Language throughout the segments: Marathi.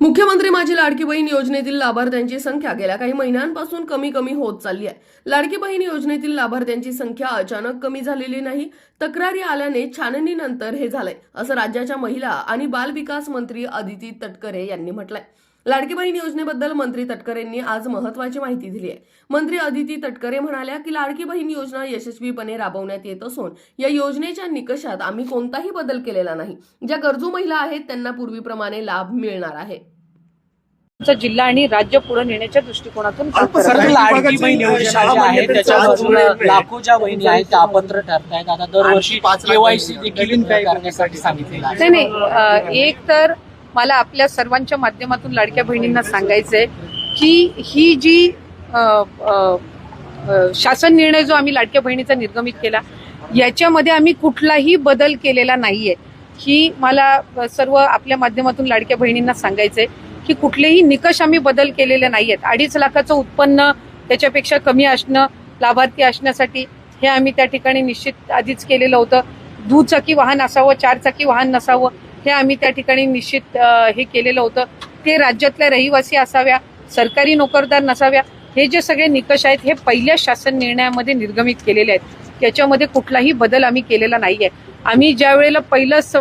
मुख्यमंत्री माझी लाडकी बहीण योजनेतील लाभार्थ्यांची संख्या गेल्या काही महिन्यांपासून कमी कमी होत चालली आहे. लाडकी बहीण योजनेतील लाभार्थ्यांची संख्या अचानक कमी झालेली नाही तक्रारी आल्याने छाननीनंतर हे झालंय असं राज्याच्या महिला आणि बाल विकास मंत्री अदिती तटकरे यांनी म्हटलंय. लाडकी बहीण योजनेबद्दल मंत्री तटकरेंनी आज महत्वाची माहिती दिली आहे. मंत्री अदिती तटकरे म्हणाल्या की लाडकी बहीण योजना यशस्वीपणे राबवण्यात येत असून या योजनेच्या निकषात आम्ही कोणताही बदल केलेला नाही. ज्या गरजू महिला आहेत त्यांना पूर्वीप्रमाणे लाभ मिळणार आहे. चा जिल्हा आणि राज्य पुढे नेण्याच्या दृष्टिकोनातून. लाडकी बहीण योजना जी आहे त्याच्यामधून लाखोच्या बहिणी आहेत त्या अपात्र ठरतायत. आता दरवर्षी केवायसी देखील करण्यासाठी नाही एक तर मला आपल्या सर्वांच्या माध्यमातून लाडक्या बहिणींना सांगायचंय की ही जी शासन निर्णय जो आम्ही लाडक्या बहिणीचा निर्गमित केला याच्यामध्ये आम्ही कुठलाही बदल केलेला नाहीये. ही मला सर्व आपल्या माध्यमातून लाडक्या बहिणींना सांगायचंय की कुठलेही निकष आम्ही बदल केलेले नाही आहेत अडीच लाखाचं उत्पन्न त्याच्यापेक्षा कमी असणं लाभार्थी असण्यासाठी हे आम्ही त्या ठिकाणी निश्चित आधीच केलेलं होतं. दुचाकी वाहन असावं चारचाकी वाहन नसावं हे आम्ही त्या ठिकाणी निश्चित हे केलेलं होतं. ते राज्यातल्या रहिवासी असाव्या सरकारी नोकरदार नसाव्या हे जे सगळे निकष आहेत हे पहिल्या शासन निर्णयामध्ये निर्गमित केलेले आहेत. त्याच्यामध्ये कुठलाही बदल आम्ही केलेला नाही आहे आम्ही ज्या वेळेला पहिलं स-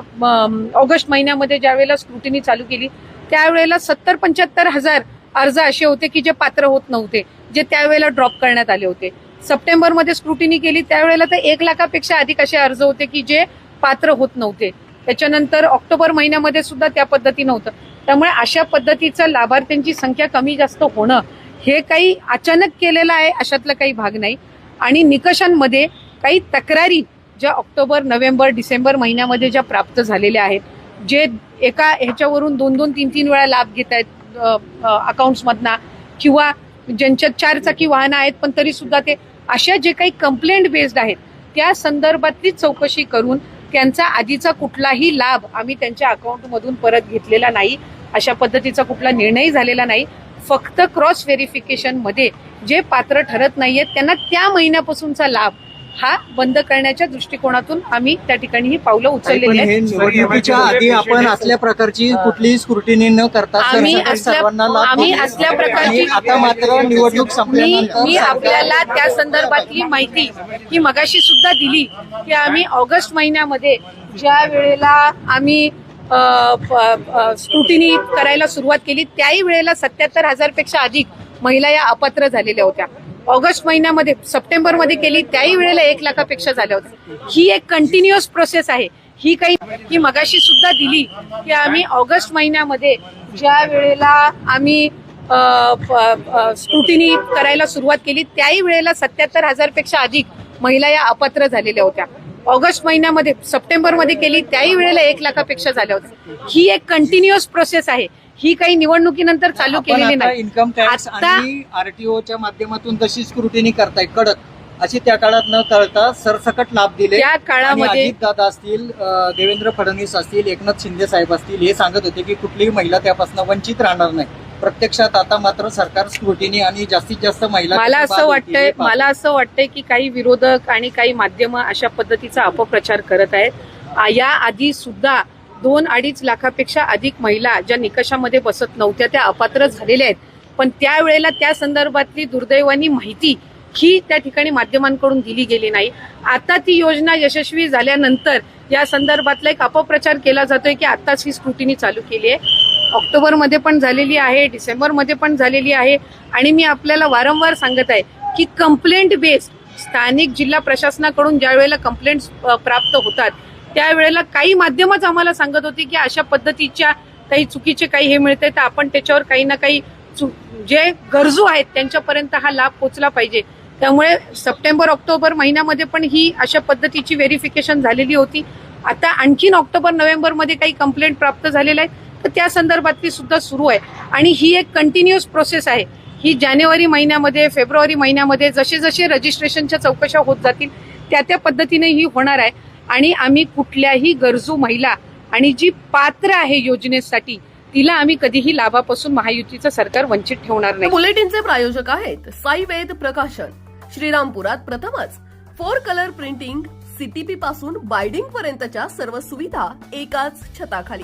ऑगस्ट महिन्यामध्ये ज्या वेळेला स्क्रुटिनी चालू केली त्यावेळेला सत्तर पंच्याहत्तर हजार अर्ज असे होते की जे पात्र होत नव्हते जे त्यावेळेला ड्रॉप करण्यात आले होते. सप्टेंबरमध्ये स्क्रुटिनी केली त्यावेळेला तर एक लाखापेक्षा अधिक असे अर्ज होते की जे पात्र होत नव्हते. त्याच्यानंतर ऑक्टोबर महिन्यामध्ये सुद्धा त्या पद्धतीनं होतं. त्यामुळे अशा पद्धतीचं लाभार्थ्यांची संख्या कमी जास्त होणं हे काही अचानक केलेलं आहे अशातला काही भाग नाही. आणि निकषांमध्ये काही तक्रारी ज्या ऑक्टोबर नोव्हेंबर डिसेंबर महिन्यामध्ये ज्या प्राप्त झालेल्या आहेत जे एका ह्याच्यावरून दोन दोन तीन तीन वेळा लाभ घेत आहेत अकाउंट्समधना किंवा ज्यांच्या चार चाकी वाहनं आहेत पण तरी सुद्धा ते अशा जे काही कंप्लेंट बेस्ड आहेत त्या संदर्भातली चौकशी करून त्यांचा आधीचा कुठलाही लाभ आम्ही त्यांच्या अकाउंटमधून परत घेतलेला नाही. अशा पद्धतीचा कुठला निर्णय झालेला नाही. फक्त क्रॉस व्हेरिफिकेशनमध्ये जे पात्र ठरत नाही आहेत त्यांना त्या महिन्यापासूनचा लाभ हा बंद करण्याच्या दृष्टिकोनातून आम्ही त्या ठिकाणी ही पावलं उचललेली आहेत हे निवडणुकीच्या आधी आपण असल्या प्रकारची कुठलीही स्क्रुटिनी न करता आम्ही सरसकट असल्या- सर्वांना लाभ आम्ही. असल्या प्रकारची- आता मात्र निवडणूक मी संपल्यानंतर मी आपल्याला त्या संदर्भातली माहिती ही मगाशी सुद्धा दिली की आम्ही ऑगस्ट महिन्यामध्ये ज्या वेळेला आम्ही स्क्रुटिनी करायला सुरुवात केली त्याही वेळेला सत्याहत्तर हजारपेक्षा अधिक महिला या अपात्र झालेल्या होत्या. ऑगस्ट महिन्यामध्ये सप्टेंबरमध्ये केली त्याही वेळेला एक लाखापेक्षा झाल्या होत्या ही एक कंटिन्युअस प्रोसेस आहे. ही काही ही मगाशी सुद्धा दिली की आम्ही ऑगस्ट महिन्यामध्ये ज्या वेळेला आम्ही स्क्रुटिनी करायला सुरुवात केली त्याही वेळेला सत्याहत्तर हजारपेक्षा अधिक महिला या अपात्र झालेल्या होत्या. ऑगस्ट महिन्यामध्ये सप्टेंबरमध्ये केली त्याही वेळेला एक लाखापेक्षा झाल्या होत्या ही एक कंटिन्युअस प्रोसेस आहे. ही काही निवडणुकीनंतर चालू केलेली आता नाही. इन्कम टॅक्स आणि आरटीओच्या माध्यमातून जशी स्क्रुटिनी करताय कडक. अशी त्या काळात न करता सरसकट लाभ दिले. त्या काळामध्ये दादा असतील देवेंद्र फडणवीस असतील एकनाथ शिंदे साहेब असतील हे सांगत होते की कुठलीही महिला त्यापासून वंचित राहणार नाही. प्रत्यक्षात आता मात्र सरकार स्क्रुटिनी आणि जास्तीत जास्त महिला मला असं वाटतंय. मला असं वाटतंय की काही विरोधक आणि काही माध्यम अशा पद्धतीचा अपप्रचार करत आहेत. या आधी सुद्धा दोन अडीच लाखापेक्षा अधिक महिला ज्या निकषामध्ये बसत नव्हत्या त्या अपात्र झालेल्या आहेत. पण त्यावेळेला त्या संदर्भातली दुर्दैवानी माहिती ही त्या ठिकाणी माध्यमांकडून दिली गेली नाही. आता ती योजना यशस्वी झाल्यानंतर या संदर्भातला एक अपप्रचार केला जातोय की आताच ही स्क्रुटिनी चालू केली आहे. ऑक्टोबरमध्ये पण झालेली आहे डिसेंबरमध्ये पण झालेली आहे. आणि मी आपल्याला वारंवार सांगत आहे की कंप्लेंट बेस्ड स्थानिक जिल्हा प्रशासनाकडून ज्या वेळेला कंप्लेंट्स प्राप्त होतात त्यावेळेला काही माध्यमच आम्हाला सांगत होती की अशा पद्धतीच्या काही चुकीचे काही हे मिळते तर आपण त्याच्यावर काही ना काही जे गरजू आहेत त्यांच्यापर्यंत हा लाभ पोचला पाहिजे. त्यामुळे सप्टेंबर ऑक्टोबर महिन्यामध्ये पण ही अशा पद्धतीची व्हेरिफिकेशन झालेली होती. आता आणखीन ऑक्टोबर नोव्हेंबरमध्ये काही कंप्लेंट प्राप्त झालेल्या आहेत. तर त्या संदर्भातली सुद्धा सुरू आहे. आणि ही एक कंटिन्युअस प्रोसेस आहे. ही जानेवारी महिन्यामध्ये फेब्रुवारी महिन्यामध्ये जसे जसे रजिस्ट्रेशनच्या चौकशा होत जातील त्या त्या पद्धतीने ही होणार आहे. आणि आम्ही कुठल्याही गरजू महिला आणि जी पात्र आहे योजनेसाठी तिला आम्ही कधीही लाभापासून महायुतीचं सरकार वंचित ठेवणार नाही. बुलेटिनचे प्रायोजक आहेत साई वेद प्रकाशन. श्रीरामपुरात प्रथमच फोर कलर प्रिंटिंग सीटीपी पासून बायडिंग पर्यंतच्या सर्व सुविधा एकाच छताखाली.